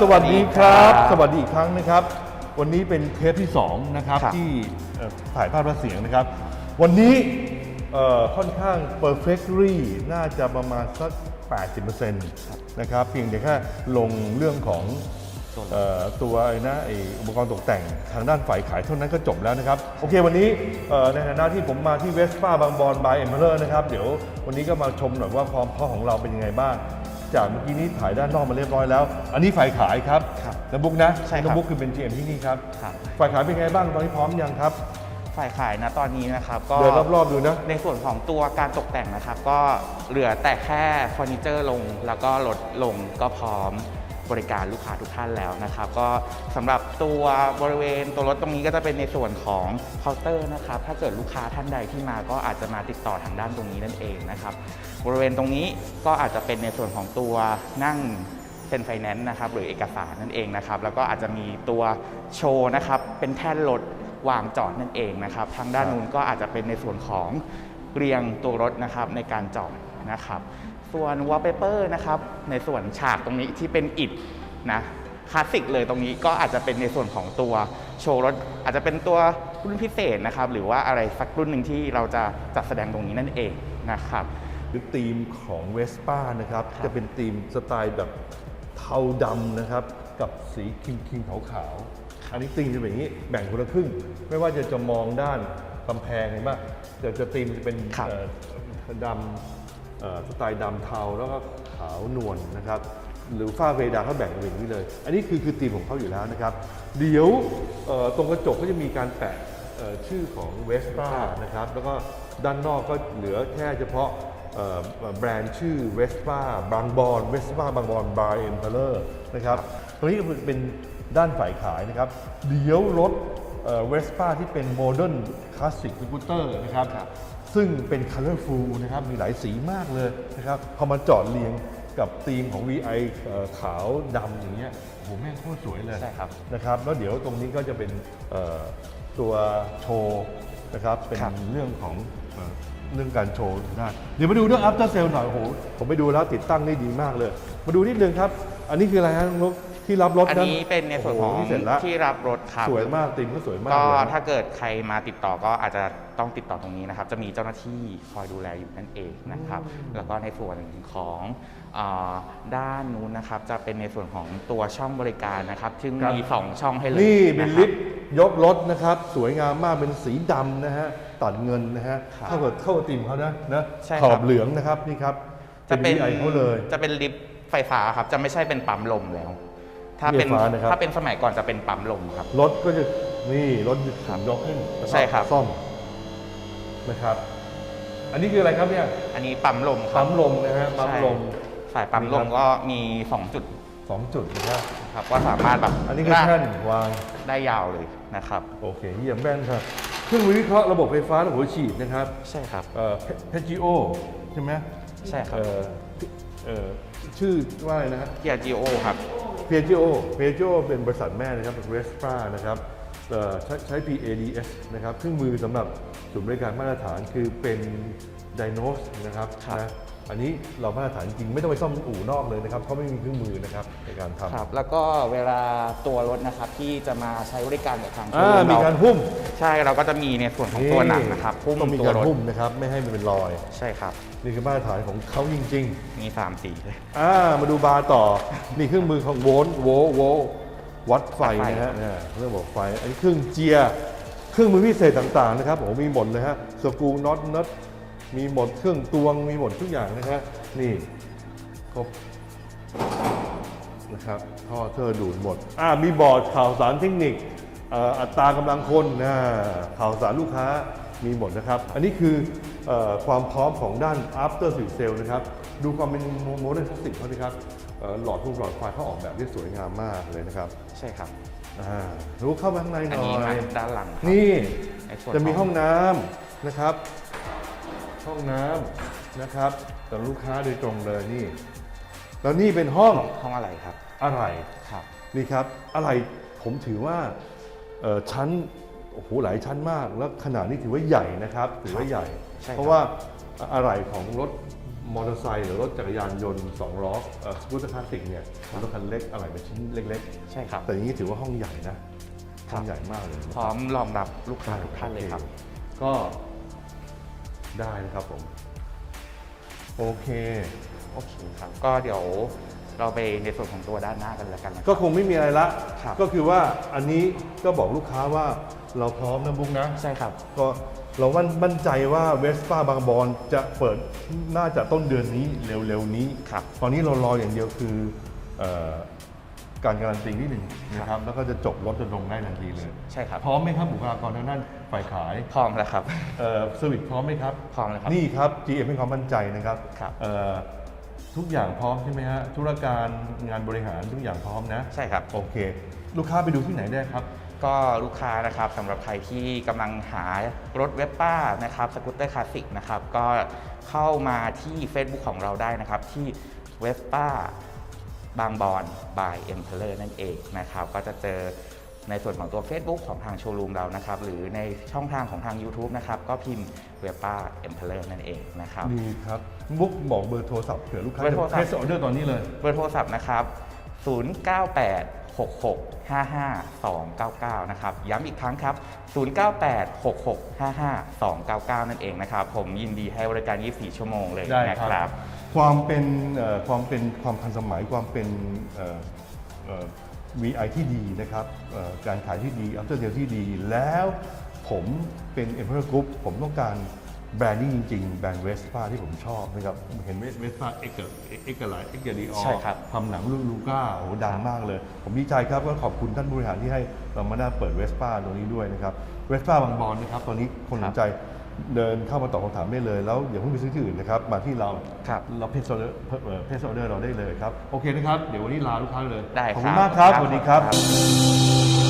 สวัสดีครับสสวัสดีครับวัสดีอีกครั้งนะครับ วันนี้เป็นเทปที่ 2 นะครับ ครับ ที่เอ่อถ่ายภาพและเสียงนะครับ วันนี้เอ่อค่อนข้าง perfectly น่าจะประมาณสัก 80%นะครับ เพียงแต่แค่ลงเรื่องของเอ่อตัวไอ้นะไออุปกรณ์ตกแต่งทางด้านฝ่ายขายเท่านั้นก็จบแล้วนะครับ โอเควันนี้เอ่อในฐานะที่ผมมาที่เวสป้าบางบอนบายเอ็มเพลอร์นะครับ เดี๋ยววันนี้ก็มาชมหน่อยว่าความพร้อมของเราเป็นยังไงบ้าง จากเมื่อกี้นี้ถ่ายด้านนอกมาเรียบร้อยแล้ว อันนี้ฝ่ายขายครับครับน้ำบุ๊กนะใช่ครับน้ำบุ๊กคือเป็น GM ที่นี่ครับครับ ฝ่ายขายเป็นไงบ้างตอนนี้พร้อมยังครับ ฝ่ายขายนะตอนนี้นะครับก็เดินรอบๆดูนะ ในส่วนของตัวการตกแต่งนะครับ ก็เหลือแต่แค่เฟอร์นิเจอร์ลง แล้วก็ลดลงก็พร้อม บริการลูกค้าทุกท่านแล้วนะครับ ก็สำหรับตัวบริเวณตัวรถตรงนี้ก็จะเป็นในส่วนของเคาน์เตอร์นะครับ ถ้าเกิดลูกค้าท่านใดที่มาก็อาจจะมาติดต่อทางด้านตรงนี้นั่นเองนะครับ บริเวณตรงนี้ก็อาจจะเป็นในส่วนของตัวนั่งเซ็นไฟแนนซ์นะครับหรือเอกสารนั่นเองนะครับ แล้วก็อาจจะมีตัวโชว์นะครับเป็นแท่นรถวางจอดนั่นเองนะครับ ทางด้านนู้นก็อาจจะเป็นในส่วนของเรียงตัวรถนะครับในการจอดนะครับ ส่วนวอลเปเปอร์นะครับในส่วนฉากตรงนี้ที่เป็นอิฐนะคลาสสิกเลยตรงนี้ก็อาจจะเป็นในส่วนของตัวโชว์รถ อาจจะเป็นตัวรุ่นพิเศษนะครับ หรือว่าอะไรสักรุ่นหนึ่งที่เราจะจัดแสดงตรงนี้นั่นเองนะครับหรือธีมของเวสป้านะครับครับจะเป็นธีมสไตล์แบบเทาดำนะครับ กับสีครีมครีมขาวๆอันนี้ธีมจะเป็นอย่างนี้แบ่งคนละครึ่ง ไม่ว่าจะจะมองด้านกำแพงเห็นป่ะจะจะธีมจะเป็นครับเอ่อดำเอ่อ สไตล์ดำเทาแล้วก็ขาวนวลนะครับหรือฝ้าเพดานเขาแบ่งเป็นอย่างนี้เลย อันนี้คือคือธีมของเขาอยู่แล้วนะครับ เดี๋ยวตรงกระจกก็จะมีการแปะชื่อของเวสป้านะครับ แล้วก็ด้านนอกก็เหลือแค่เฉพาะแบรนด์ชื่อเวสป้าบางบอนเวสป้าบางบอนบายเอ็มเพลอร์นะครับ ตรงนี้ก็เป็นด้านฝ่ายขายนะครับ เดี๋ยวรถ เวสป้าที่เป็นโมเดิร์นคลาสสิกสกูตเตอร์นะครับ ซึ่งเป็น colorful นะครับ มีหลายสีมากเลยนะครับ พอมาจอดเรียงกับธีมของ VI เอ่อขาวดำอย่างเงี้ยโหแม่งโคตรสวยเลยใช่ครับนะครับ แล้วเดี๋ยวตรงนี้ก็จะเป็นเอ่อตัวโชว์นะครับ เป็นครับเรื่องของเอ่อเรื่องการโชว์ได้เดี๋ยวมาดูเรื่อง after sale หน่อยโอ้โหผมไปดูแล้วติดตั้งได้ดีมากเลย มาดูนิดนึงครับ อันนี้คืออะไรฮะน้องนุ๊ก ที่รับรถอันนี้เป็นในส่วนของโโหเสร็จแล้วที่รับรถครับสวยมากธีมก็สวยมากก็เลยถ้าเกิดใครมาติดต่อก็อาจจะต้องติดต่อตรงนี้นะครับ จะมีเจ้าหน้าที่คอยดูแลอยู่นั่นเองนะครับ แล้วก็ในส่วนของอาด้านนู้นนะครับ จะเป็นในส่วนของตัวช่องบริการนะครับ ซึ่งครับ มี2ช่องให้เลยนี่เป็นนะครับลิฟต์ยกรถนะครับ สวยงามมากเป็นสีดำนะฮะตัดเงินนะฮะครับเข้ากับเข้ากับธีมเขานะนะใช่ขครัอบบเหลืองนะครับนี่ครับจะเป็นไอเขาเลย จะเป็นลิฟต์ไฟฟ้าครับ จะไม่ใช่เป็นปั๊มลมแล้ว ถ้าเป็นไฟฟ้านะครับ ถ้าเป็นสมัยก่อนจะเป็นปั๊มลมครับ รถก็จะนี่รถถึงยกขึ้นแล้วก็ใช่ครับ ซ่อมนะครับ อันนี้คืออะไรครับเนี่ยอันนี้ปั๊มลมครับปั๊มลมนะฮะปั๊มใช่ลมสายปั๊มลมก็มี 2 จุดสองจุดนะครับครับก็สามารถแบบอันนี้ก็ลากแท่นวาง ได้ยาวเลยนะครับ โอเคเยี่ยมแม่นครับเครื่องมือวิเคราะห์ระบบไฟฟ้าและหัวฉีดนะครับใช่ครับ เอ่อเพจิโอใช่ไหมใช่ครับเอ่อเอ่อชื่อว่าอะไรนะฮะ เกียร์จีโอครับ เพียจิโอเพจิโอเป็นบริษัทแม่นะครับเป็นเวสป้านะครับใช้ใช้ PADS นะครับเครื่องมือสำหรับศูนย์บริการมาตรฐานคือเป็น Dinos นะครับครับนะ อันนี้เรามาตรฐานจริงไม่ต้องไปซ่อมอู่นอกเลยนะครับเขาไม่มีเครื่องมือนะครับในการทำครับ แล้วก็เวลาตัวรถนะครับที่จะมาใช้บริการกับทางอ่าโชว์รูมีการหุ้มใช่เราก็จะมีในส่วนของตัวหนังนะครับหุ้มต้องมีตัวการรถหุ้มนะครับไม่ให้มันเป็นรอย ใช่ครับ นี่คือมาตรฐานของเขาจริงๆมีสามสีเลยอ่ามาดูบาร์ต่อ นี่เครื่องมือของโวลต์โวลต์โวลต์วัดไฟวัดไฟนะฮะเนี่ยเครื่องบอกไฟอันนี้เครื่องเจียร์เครื่องมือพิเศษต่างๆนะครับโอ้โหมีหมดเลยฮะสกรูน็อตน็อต มีหมดเครื่องตวงมีหมดทุกอย่างนะฮะนี่ครบนะครับท่อเธอดูดหมดอ่ามีบอร์ดข่าวสารเทคนิคเอ่ออัตรากำลังคนนะข่าวสารลูกค้ามีหมดนะครับ อันนี้คือเออความพร้อมของด้าน after sales sale นะครับ ดูความเป็นโมเดิร์นคลาสสิกเขาสิครับเอ่อหลอดทุกหลอดไฟเขาออกแบบได้สวยงามมากเลยนะครับ ใช่ครับอ่ารู้เข้ามาข้างในหอันน่นี้อมายด้านหลังครับนี่ในส่วนจะมีของห้องน้ำนะครับ ห้องน้ำนะครับสำหรับลูกค้าโดยตรงเลยนี่ แล้วนี่เป็นห้องห้องอะไรครับ อะไรครับ นี่ครับอะไรผมถือว่าเอ่อชั้นโอ้โหหลายชั้นมาก แล้วขนาดนี้ถือว่าใหญ่นะครับ ถือว่าใหญ่ใช่ครับเพราะว่าอะไรของรถมอเตอร์ไซค์หรือรถจักรยานยนต์สองล้อเอ่อรถคลาสสิกเนี่ยรถคันเล็กอะไรเป็นชิ้นเล็กใช่ครับๆแต่อย่างนี้ถือว่าห้องใหญ่นะครัห้อบงใหญ่มากเลยนะพร้อมรองรับลูกค้าทุกท่านเลยครับโอก็ ได้นะครับผม โอเค โอเคครับ ก็เดี๋ยวเราไปในส่วนของตัวด้านหน้ากันแล้วกันนะ ก็คงไม่มีอะไรละ ครับ ก็คือว่าอันนี้ก็บอกลูกค้าว่าเราพร้อมนะบุ๊กนะ ใช่ครับ ก็เรามั่นมั่นใจว่าเวสป้าบางบอนจะเปิดน่าจะต้นเดือนนี้เร็วๆนี้ ครับ ตอนนี้เรารออย่างเดียวคือเออ การการันตีนิดหนึ่งนะครับแล้วก็จะจบรถจะลงได้ทันทีเลย ใช่ครับ พร้อมไหมครับบุคลากรทางด้านฝ่ายขายพร้อมแล้วครับเอ่อเซอร์วิสพร้อมไหมครับ พร้อมแล้วครับ นี่ครับ GM ให้ความมั่นใจนะครับครับเอ่อทุกอย่างพร้อมใช่ไหมฮะธุรการงานบริหารทุกอย่างพร้อมนะใช่ครับ โอเค ลูกค้าไปดูที่ไหนได้ครับ ก็ลูกค้านะครับสำหรับใครที่กำลังหารถเวสป้านะครับสกูตเตอร์คลาสสิกนะครับก็เข้ามาที่ Facebook ของเราได้นะครับที่เวสป้า บางบอน by e m p e r o r นั่นเองนะครับ ก็จะเจอในส่วนของตัว Facebook ของทางโชว์รูมเรานะครับ หรือในช่องทางของทาง YouTube นะครับ ก็พิมพ์เวสป้า e m p e r o r นั่นเองนะครับ ดีครับ บุ๊กบอกเบอร์โทรศัพท์เผื่อลูกค้าเบอร์โทรศัพท์ เทสออเดอร์ตอนนี้เลย เบอร์โทรศัพท์นะครับ 098 66 55 299 นะครับ ย้ำอีกครั้งครับ 098 66 55 299 นั่นเองนะครับ ผมยินดีให้บริการ 24 ชั่วโมงเลยได้นะคครัรับบ ความเป็นเอ่อความเป็นความทันสมัยความเป็นเอ่อเอ่อ VI ที่ดีนะครับเอ่อการขายที่ดี after sale ที่ดี แล้วผมเป็น Emperor Group ผมต้องการแบรนด์นี้จริงๆ แบรนด์เวสป้าที่ผมชอบนะครับ เห็นเวสป้าเอ็กเกอร์เอ็กเกอร์ไลท์เอ็กเกอร์ดีออใช่ครับทำหนังลูลูก้าโอ้โหดังมากเลย ผมดีใจครับก็ขอบคุณท่านบริหารที่ให้เรามาได้เปิดเวสป้าตรงนี้ด้วยนะครับเวสป้าบางบอนนะครับ ตอนนี้คนสนใจ เดินเข้ามาตอบคำถามได้เลย แล้วอย่าเพิ่งไปซื้อที่อื่นนะครับ มาที่เราครับเราเพจออเดอร์เพจออเดอร์เราได้เลยครับ โอเคนะครับ เดี๋ยววันนี้ลาลูกค้าเลย ได้ขอบคคุรับณมากครับ สวัสดีครับครับ